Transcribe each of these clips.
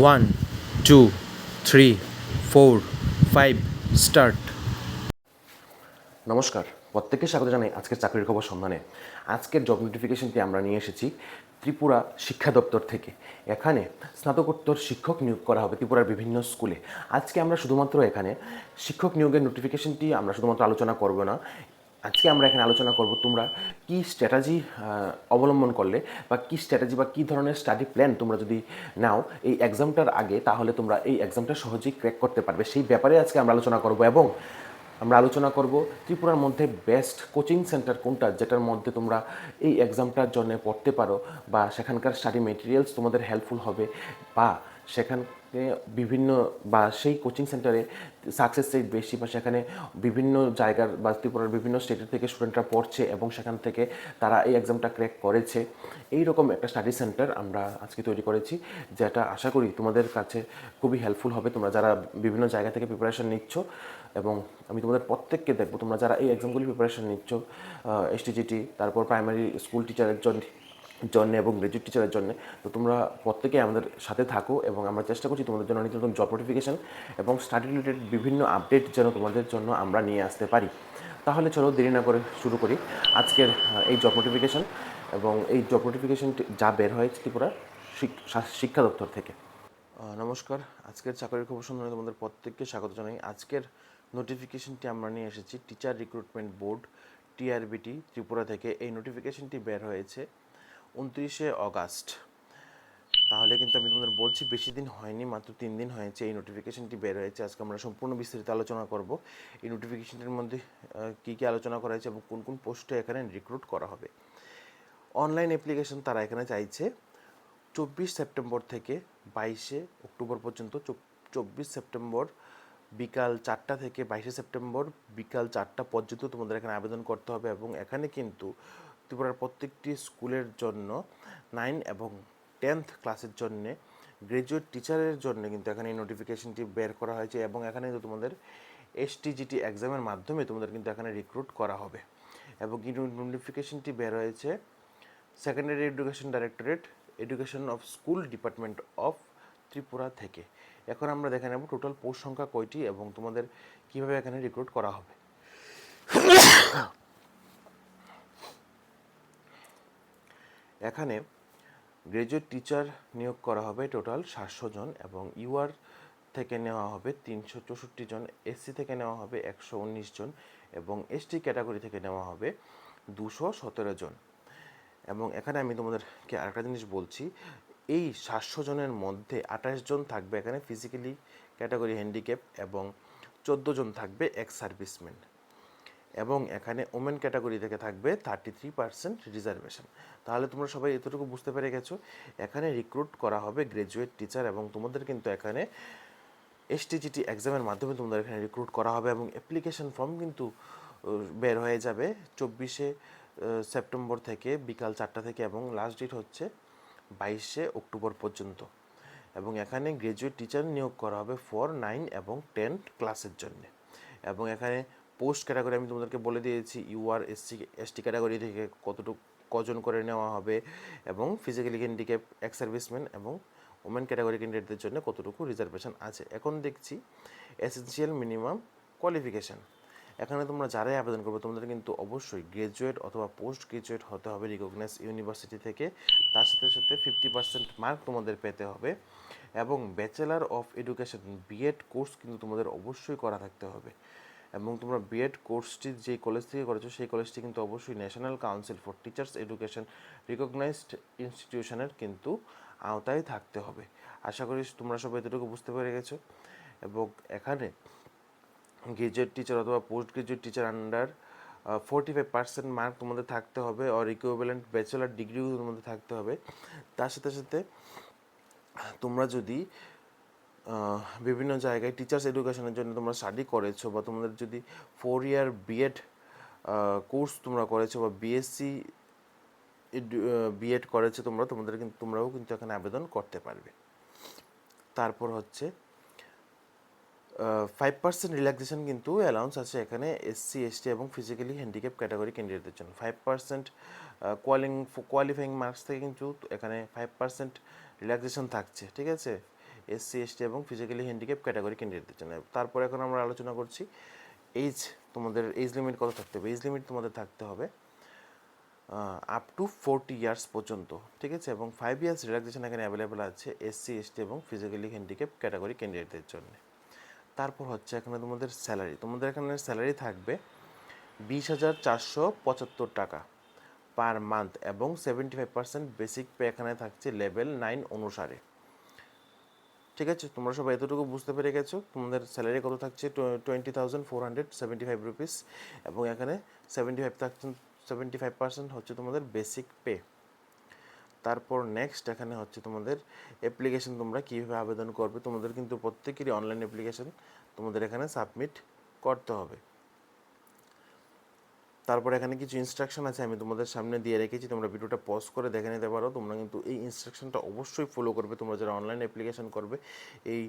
One two three four five start নমস্কার। প্রত্যেককে স্বাগত জানাই আজকের চাকরির খবর সন্ধানে। আজকের জব নোটিফিকেশনটি আমরা নিয়ে এসেছি ত্রিপুরা শিক্ষা দপ্তর থেকে। এখানে স্নাতকোত্তর শিক্ষক নিয়োগ করা হবে ত্রিপুরার বিভিন্ন স্কুলে। আজকে আমরা শুধুমাত্র এখানে শিক্ষক নিয়োগের নোটিফিকেশনটি আমরা শুধুমাত্র আলোচনা করব না। আজকে আমরা এখানে আলোচনা করব তোমরা কি স্ট্র্যাটাজি অবলম্বন করলে বা কি স্ট্র্যাটাজি বা কী ধরনের স্টাডি প্ল্যান তোমরা যদি নাও, এই এক্সামটার আগে তাহলে তোমরা এই এক্সামটা সহজেই ক্র্যাক করতে পারবে। সেই ব্যাপারে আজকে আমরা আলোচনা করব এবং আমরা আলোচনা করব ত্রিপুরার মধ্যে বেস্ট কোচিং সেন্টার কোনটা, যেটার মধ্যে তোমরা এই এক্সামটার জন্য পড়তে পারো বা সেখানকার স্টাডি মেটেরিয়ালস তোমাদের হেল্পফুল হবে বা সেখানে বিভিন্ন বা সেই কোচিং সেন্টারে সাকসেস রেট বেশি বা সেখানে বিভিন্ন জায়গার বা ত্রিপুরার বিভিন্ন স্টেটের থেকে স্টুডেন্টরা পড়ছে এবং সেখান থেকে তারা এই এক্সামটা ক্র্যাক করেছে। এই রকম একটা স্টাডি সেন্টার আমরা আজকে তৈরি করেছি, যেটা আশা করি তোমাদের কাছে খুবই হেল্পফুল হবে। তোমরা যারা বিভিন্ন জায়গা থেকে প্রিপারেশন নিচ্ছ এবং আমি তোমাদের প্রত্যেককে দেখব, তোমরা যারা এই এক্সামগুলি প্রিপারেশন নিচ্ছ এসটিজিটি তারপর প্রাইমারি স্কুল টিচারের জন্য জন্য এবং গ্রাজুয়েট টিচারের জন্য। তো তোমরা প্রত্যেকে আমাদের সাথে থাকো এবং আমরা চেষ্টা করছি তোমাদের জন্য নিত্য নতুন জব নোটিফিকেশন এবং স্টাডি রিলেটেড বিভিন্ন আপডেট যেন তোমাদের জন্য আমরা নিয়ে আসতে পারি। তাহলে চলো দেরি না করে শুরু করি আজকের এই জব নোটিফিকেশন এবং এই জব নোটিফিকেশনটি যা বের হয়েছে ত্রিপুরা শিক্ষা দপ্তর থেকে। নমস্কার। আজকের চাকরির খবর সন্ধানে তোমাদের প্রত্যেককে স্বাগত জানাই। আজকের নোটিফিকেশনটি আমরা নিয়ে এসেছি teacher recruitment board TRBT Tripura থেকে। এই নোটিফিকেশনটি বের হয়েছে উনত্রিশে অগাস্ট। তাহলে কিন্তু আমি তোমাদের বলছি বেশি দিন হয়নি, মাত্র তিন দিন হয়েছে। এই নোটিফিকেশনটি বের হয়েছে। আজকে আমরা সম্পূর্ণ বিস্তারিত আলোচনা করব। এই নোটিফিকেশনটির মধ্যে কী কী আলোচনা করা হয়েছে এবং কোন কোন পোস্টে এখানে রিক্রুট করা হবে। অনলাইন অ্যাপ্লিকেশন তারা এখানে চাইছে, চব্বিশ সেপ্টেম্বর থেকে বাইশে অক্টোবর পর্যন্ত চব্বিশ সেপ্টেম্বর বিকাল চারটা থেকে বাইশে সেপ্টেম্বর বিকাল চারটা পর্যন্ত তোমাদের এখানে আবেদন করতে হবে এবং এখানে কিন্তু ত্রিপুরার প্রত্যেকটি স্কুলের জন্য নাইন এবং টেন্থ ক্লাসের জন্যে গ্রাজুয়েট টিচারের জন্য কিন্তু এখানে এই নোটিফিকেশনটি বের করা হয়েছে এবং এখানে কিন্তু তোমাদের এসটিজিটি এক্সামের মাধ্যমে তোমাদের কিন্তু এখানে রিক্রুট করা হবে এবং এই নোটিফিকেশনটি বের হয়েছে secondary education directorate education of school department of Tripura থেকে। এখন আমরা দেখে নেব টোটাল পোস্ট সংখ্যা কয়টি এবং তোমাদের কীভাবে এখানে রিক্রুট করা হবে। এখানে গ্রাজুয়েট টিচার নিয়োগ করা হবে টোটাল সাতশো জন এবং ইউআর থেকে নেওয়া হবে তিনশো চৌষট্টি জন এসসি থেকে নেওয়া হবে একশো উনিশ জন এবং এসটি ক্যাটাগরি থেকে নেওয়া হবে দুশো সতেরো জন। এবং এখানে আমি তোমাদেরকে আরেকটা জিনিস বলছি, এই সাতশো জনের মধ্যে আঠাশ জন থাকবে এখানে ফিজিক্যালি ক্যাটাগরি হ্যান্ডিক্যাপ এবং চোদ্দ জন থাকবে এক্স সার্ভিসম্যান এবং এখানে ওমেন ক্যাটাগরি থেকে থাকবে থার্টি থ্রি পার্সেন্ট রিজার্ভেশন তাহলে তোমরা সবাই এতটুকু বুঝতে পেরে গেছো। এখানে রিক্রুট করা হবে গ্রাজুয়েট টিচার এবং তোমাদের কিন্তু এখানে এসটিজিটি এক্সামের মাধ্যমে তোমাদের এখানে রিক্রুট করা হবে এবং অ্যাপ্লিকেশন ফর্ম কিন্তু বের হয়ে যাবে চব্বিশে সেপ্টেম্বর থেকে বিকাল চারটা থেকে এবং লাস্ট ডেট হচ্ছে বাইশে অক্টোবর পর্যন্ত। এবং এখানে গ্রাজুয়েট টিচার নিয়োগ করা হবে ফর নাইন এবং টেন ক্লাসের জন্য। এবং এখানে পোস্ট ক্যাটাগরি আমি তোমাদেরকে বলে দিয়েছি ইউআর এসসি এসটি ক্যাটাগরি থেকে কতটুকু, কজন করে নেওয়া হবে এবং ফিজিক্যালি হ্যান্ডিক্যাপ এক্স সার্ভিসম্যান এবং ওমেন ক্যাটাগরি ক্যান্ডিডেটদের জন্য কতটুকু রিজার্ভেশন আছে। এখন দেখছি এসেনশিয়াল মিনিমাম কোয়ালিফিকেশান এখানে তোমরা যারাই আবেদন করবে, তোমাদের কিন্তু অবশ্যই গ্রাজুয়েট অথবা পোস্ট গ্রাজুয়েট হতে হবে রিকগনাইজ ইউনিভার্সিটি থেকে। তার সাথে সাথে ফিফটি পার্সেন্ট মার্ক তোমাদের পেতে হবে এবং bachelor of education BEd course কিন্তু তোমাদের অবশ্যই করা থাকতে হবে। এবং তোমরা বিএড কোর্সটি যে কলেজ থেকে করেছ, সেই কলেজটি কিন্তু অবশ্যই national council for teachers education recognised ইনস্টিটিউশনের কিন্তু আওতায় থাকতে হবে। আশা করি তোমরা সবাই এতটুকু বুঝতে পেরে গেছো। এবং এখানে গ্রাজুয়েট টিচার অথবা post graduate teacher under forty five percent mark তোমাদের থাকতে হবে অর ইকুইভ্যালেন্ট ব্যাচেলার ডিগ্রিও তোমাদের থাকতে হবে। তার সাথে সাথে তোমরা যদি বিভিন্ন জায়গায় টিচার্স এডুকেশনের জন্য তোমরা স্টাডি করেছ বা তোমাদের যদি ফোর ইয়ার বিএড কোর্স তোমরা করেছ বা বিএসসি বিএড করেছ তোমরা, তোমাদের কিন্তু তোমরাও কিন্তু এখানে আবেদন করতে পারবে। তারপর হচ্ছে ফাইভ পার্সেন্ট রিল্যাক্সেশন কিন্তু অ্যালাউন্স আছে এখানে এসসি এসটি এবং ফিজিক্যালি হ্যান্ডিক্যাপ ক্যাটাগরি ক্যান্ডিডেটদের জন্য। ফাইভ পার্সেন্ট কোয়ালিং কোয়ালিফাইং মার্কস থেকে কিন্তু এখানে ফাইভ পার্সেন্ট রিল্যাক্সেশন থাকছে, ঠিক আছে? এসসি এসটি এবং ফিজিক্যালি হ্যান্ডিক্যাপ ক্যাটাগরি ক্যান্ডিডেটদের জন্য তারপর এখন আমরা আলোচনা করছি এইজ তোমাদের এইজ লিমিট কত থাকতে হবে? এইজ লিমিট তোমাদের থাকতে হবে আপ টু ফোরটি ইয়ার্স পর্যন্ত, ঠিক আছে? এবং ফাইভ ইয়ার্স রিল্যাক্সেশন এখানে অ্যাভেলেবেল আছে এসসি এসটি এবং ফিজিক্যালি হ্যান্ডিক্যাপ ক্যাটাগরি ক্যান্ডিডেটদের জন্য। তারপর হচ্ছে এখানে তোমাদের স্যালারি তোমাদের এখানে স্যালারি থাকবে বিশ হাজার চারশো পঁচাত্তর টাকা পার মান্থ এবং seventy five percent basic pay এখানে থাকছে লেভেল নাইন অনুসারে। ঠিক আছে? তোমরা সবাই এতটুকু বুঝতে পেরে গেছো। তোমাদের স্যালারি কত থাকছে? Twenty thousand four hundred seventy five rupees এবং এখানে সেভেন্টি ফাইভ থাকছেন সেভেন্টি ফাইভ পার্সেন্ট হচ্ছে তোমাদের বেসিক পে তারপর নেক্সট এখানে হচ্ছে তোমাদের অ্যাপ্লিকেশন তোমরা কীভাবে আবেদন করবে? তোমাদের কিন্তু প্রত্যেকেরই অনলাইন অ্যাপ্লিকেশন তোমাদের এখানে সাবমিট করতে হবে। তারপর এখানে কিছু ইনস্ট্রাকশন আছে, আমি তোমাদের সামনে দিয়ে রেখেছি, তোমরা ভিডিওটা পজ করে দেখে নিতে পারো। তোমরা কিন্তু এই ইনস্ট্রাকশনটা অবশ্যই ফলো করবে, তোমরা যারা অনলাইন অ্যাপ্লিকেশন করবে এই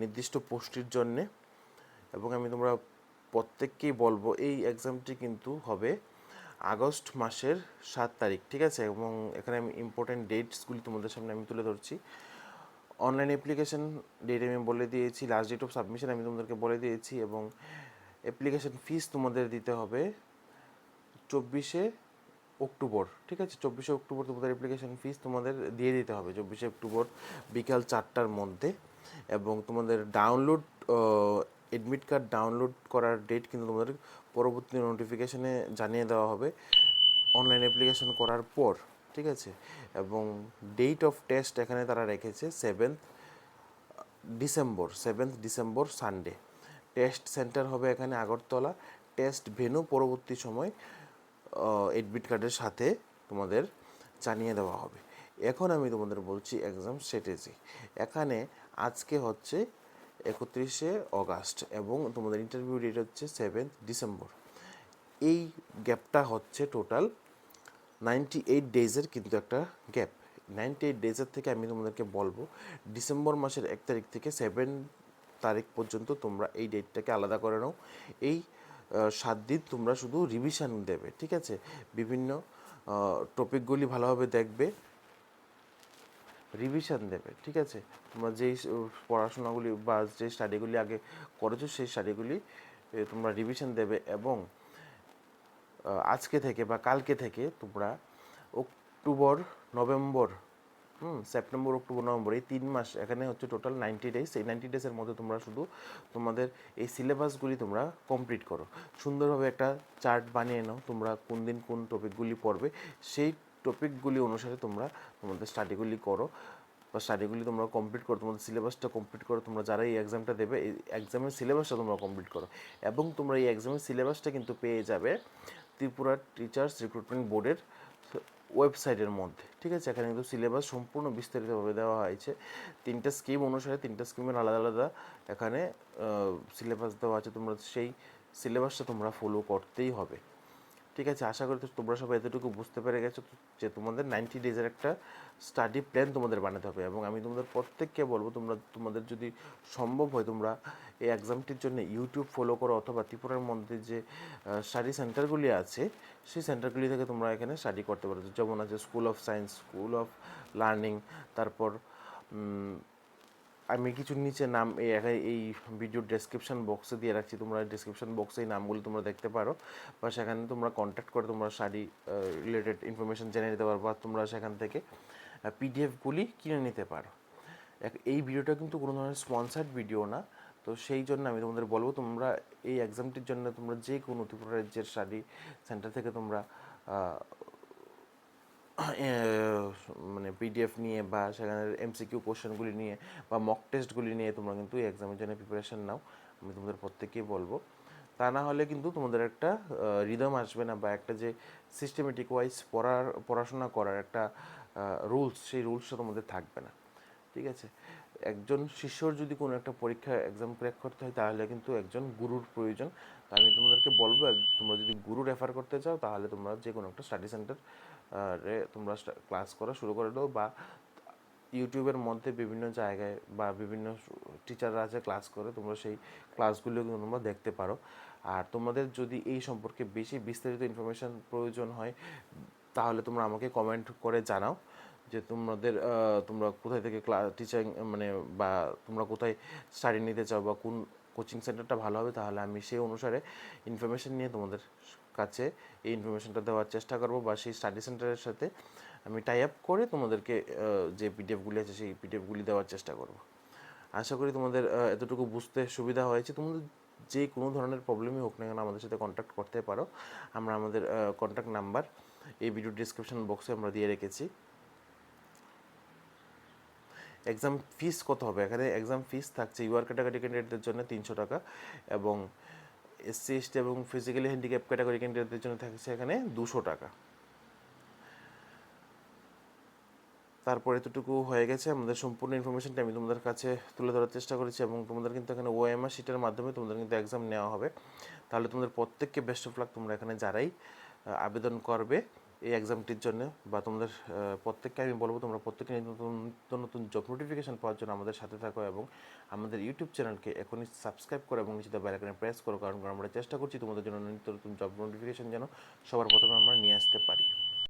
নির্দিষ্ট পোস্টটির জন্যে। এবং আমি তোমরা প্রত্যেককেই বলব, এই এক্সামটি কিন্তু হবে আগস্ট মাসের সাত তারিখ, ঠিক আছে? এবং এখানে আমি ইম্পর্টেন্ট ডেটসগুলি তোমাদের সামনে আমি তুলে ধরছি। অনলাইন অ্যাপ্লিকেশন ডেট আমি বলে দিয়েছি লাস্ট ডেট অফ সাবমিশন আমি তোমাদেরকে বলে দিয়েছি, এবং অ্যাপ্লিকেশন ফিস তোমাদের দিতে হবে। চব্বিশে অক্টোবর, ঠিক আছে? চব্বিশে অক্টোবর তোমাদের অ্যাপ্লিকেশন ফিস তোমাদের দিয়ে দিতে হবে চব্বিশে অক্টোবর বিকাল চারটার মধ্যে এবং তোমাদের ডাউনলোড এডমিট কার্ড ডাউনলোড করার ডেট কিন্তু তোমাদের পরবর্তী নোটিফিকেশনে জানিয়ে দেওয়া হবে। অনলাইন অ্যাপ্লিকেশন করার পর, ঠিক আছে? এবং ডেট অফ টেস্ট এখানে তারা রেখেছে seventh December seventh December Sunday test centre হবে এখানে আগরতলা। টেস্ট ভেনু পরবর্তী সময় এডমিট কার্ডের সাথে তোমাদের জানিয়ে দেওয়া হবে। এখন আমি তোমাদের বলছি এক্সাম স্ট্র্যাটেজি এখানে আজকে হচ্ছে একত্রিশে অগাস্ট এবং তোমাদের ইন্টারভিউ ডেট হচ্ছে সেভেন্থ ডিসেম্বর। এই গ্যাপটা হচ্ছে টোটাল নাইনটি এইট ডেজের কিন্তু একটা গ্যাপ নাইনটি এইট ডেজের থেকে আমি তোমাদেরকে বলব, ডিসেম্বর মাসের এক তারিখ থেকে সেভেন তারিখ পর্যন্ত তোমরা এই ডেটটাকে আলাদা করে নাও। এই সাত দিন তোমরা শুধু রিভিশন দেবে, ঠিক আছে? বিভিন্ন টপিকগুলি ভালোভাবে দেখবে রিভিশন দেবে, ঠিক আছে? তোমরা যেই পড়াশোনাগুলি বা যে স্টাডিগুলি আগে করেছ, সেই স্টাডিগুলি তোমরা রিভিশন দেবে এবং আজকে থেকে বা কালকে থেকে তোমরা অক্টোবর, নভেম্বর হুম, সেপ্টেম্বর, অক্টোবর, নভেম্বর, এই তিন মাস, এখানে হচ্ছে টোটাল নাইনটি ডেজ এই নাইনটি ডেজের মধ্যে তোমরা শুধু তোমাদের এই সিলেবাসগুলি তোমরা কমপ্লিট করো। সুন্দরভাবে একটা চার্ট বানিয়ে নাও, তোমরা কোন দিন কোন টপিকগুলি পড়বে, সেই টপিকগুলি অনুসারে তোমরা তোমাদের স্টাডিগুলি করো। বা স্টাডিগুলি তোমরা কমপ্লিট করো, তোমাদের সিলেবাসটা কমপ্লিট করো, তোমরা যারা এই এক্সামটা দেবে, এই এক্সামের সিলেবাসটা তোমরা কমপ্লিট করো। এবং তোমরা এই এক্সামের সিলেবাসটা কিন্তু পেয়ে যাবে ত্রিপুরা টিচার্স রিক্রুটমেন্ট বোর্ডের ওয়েবসাইটের মধ্যে, ঠিক আছে? এখানে কিন্তু সিলেবাস সম্পূর্ণ বিস্তারিতভাবে দেওয়া হয়েছে। তিনটা স্কিম অনুসারে তিনটা স্কিমের আলাদা আলাদা এখানে সিলেবাস দেওয়া আছে। তোমরা সেই সিলেবাসটা তোমরা ফলো করতেই হবে। ঠিক আছে, আশা করি তোমরা সবাই এতটুকু বুঝতে পেরে গেছো যে তোমাদের নাইনটি ডেজের একটা স্টাডি প্ল্যান তোমাদের বানাতে হবে এবং আমি তোমাদের প্রত্যেককে বলব, তোমরা, তোমাদের যদি সম্ভব হয় তোমরা এই এক্সামটির জন্য ইউটিউব ফলো করো অথবা ত্রিপুরার মধ্যে যে স্টাডি সেন্টারগুলি আছে, সেই সেন্টারগুলি থেকে তোমরা এখানে স্টাডি করতে পারো। যেমন আছে school of science school of learning তারপর আমি কিছু নিচে নাম, এই ভিডিও ডেসক্রিপশন বক্সে দিয়ে রাখছি। তোমরা ডেসক্রিপশন বক্সে এই নামগুলো তোমরা দেখতে পারো। বা সেখানে তোমরা কন্ট্যাক্ট করে তোমরা শাড়ি রিলেটেড ইনফরমেশন জেনে নিতে পারো বা তোমরা সেখান থেকে পিডিএফগুলি কিনে নিতে পারো। এই ভিডিওটা কিন্তু কোনো ধরনের স্পন্সার্ড ভিডিও না। তো সেই জন্য আমি তোমাদের বলব, তোমরা এই এক্সামটির জন্য তোমরা যে কোনো ত্রিপুরা রাজ্যের শাড়ি সেন্টার থেকে তোমরা মানে পিডিএফ নিয়ে বা সেখানে এমসিকিউ কোশ্চেনগুলি নিয়ে বা মক টেস্টগুলি নিয়ে তোমরা কিন্তু এক্সামের জন্য প্রিপারেশন নাও। আমি তোমাদের প্রত্যেককেই বলব। তা না হলে কিন্তু তোমাদের একটা রিদম আসবে না বা একটা যে সিস্টেমেটিক ওয়াইজ পড়ার, পড়াশোনা করার একটা রুলস সেই রুলসটা তোমাদের থাকবে না। ঠিক আছে? একজন শিষ্যর যদি কোনো একটা পরীক্ষা এক্সাম ক্র্যাক করতে হয়, তাহলে কিন্তু একজন গুরুর প্রয়োজন। তো আমি তোমাদেরকে বলব তোমরা যদি গুরু রেফার করতে চাও, তাহলে তোমরা যে কোনো একটা স্টাডি সেন্টার তোমরা ক্লাস করা শুরু করে দাও বা ইউটিউবের মধ্যে বিভিন্ন জায়গায় বা বিভিন্ন টিচাররা আছে ক্লাস করে, তোমরা সেই ক্লাসগুলো কিন্তু তোমরা দেখতে পারো। আর তোমাদের যদি এই সম্পর্কে বেশি বিস্তারিত ইনফরমেশান প্রয়োজন হয়, তাহলে তোমরা আমাকে কমেন্ট করে জানাও যে তোমাদের তোমরা কোথায় থেকে ক্লাস টিচার মানে বা তোমরা কোথায় স্টাডি নিতে চাও বা কোন কোচিং সেন্টারটা ভালো হবে, তাহলে আমি সেই অনুসারে ইনফরমেশন নিয়ে তোমাদের কাছে এই ইনফরমেশনটা দেওয়ার চেষ্টা করব বা সেই স্টাডি সেন্টারের সাথে আমি টাই আপ করে তোমাদেরকে যে পিডিএফগুলি আছে সেই পিডিএফগুলি দেওয়ার চেষ্টা করব। আশা করি তোমাদের এতটুকু বুঝতে সুবিধা হয়েছে। তোমাদের যে কোনো ধরনের প্রবলেমই হোক না কেন আমাদের সাথে কন্ট্যাক্ট করতে পারো। আমরা আমাদের কন্ট্যাক্ট নাম্বার এই ভিডিও ডিসক্রিপশন বক্সে আমরা দিয়ে রেখেছি। এক্সাম ফিস কত হবে? এখানে এক্সাম ফিস থাকছে। ইউআর ক্যাটাগরি ক্যান্ডিডেটদের জন্য তিনশো টাকা এবং এসসি এসটি এবং ফিজিক্যালি হ্যান্ডিক্যাপ ক্যাটাগরি ক্যান্ডিডেটদের জন্য থাকছে এখানে দুশো টাকা। তারপর এতটুকু হয়ে গেছে আমাদের সম্পূর্ণ ইনফরমেশনটা আমি তোমাদের কাছে তুলে ধরার চেষ্টা করেছি এবং তোমাদের কিন্তু এখানে ওএমআর সিটের মাধ্যমে তোমাদের কিন্তু এক্সাম নেওয়া হবে। তাহলে তোমাদের প্রত্যেককে বেস্ট অফ লাক তোমরা এখানে যারাই আবেদন করবে। এই এক্সামটির জন্য বা তোমাদের প্রত্যেককে আমি বলব তোমরা প্রত্যেকে নতুন নতুন নতুন জব নোটিফিকেশান পাওয়ার জন্য আমাদের সাথে থাকো এবং আমাদের ইউটিউব চ্যানেলকে এখনই সাবস্ক্রাইব করো এবং নিচে বেল আইকনে প্রেস করো, কারণ আমরা চেষ্টা করছি তোমাদের জন্য নিত্য নতুন জব নোটিফিকেশান যেন সবার প্রথমে আমরা নিয়ে আসতে পারি।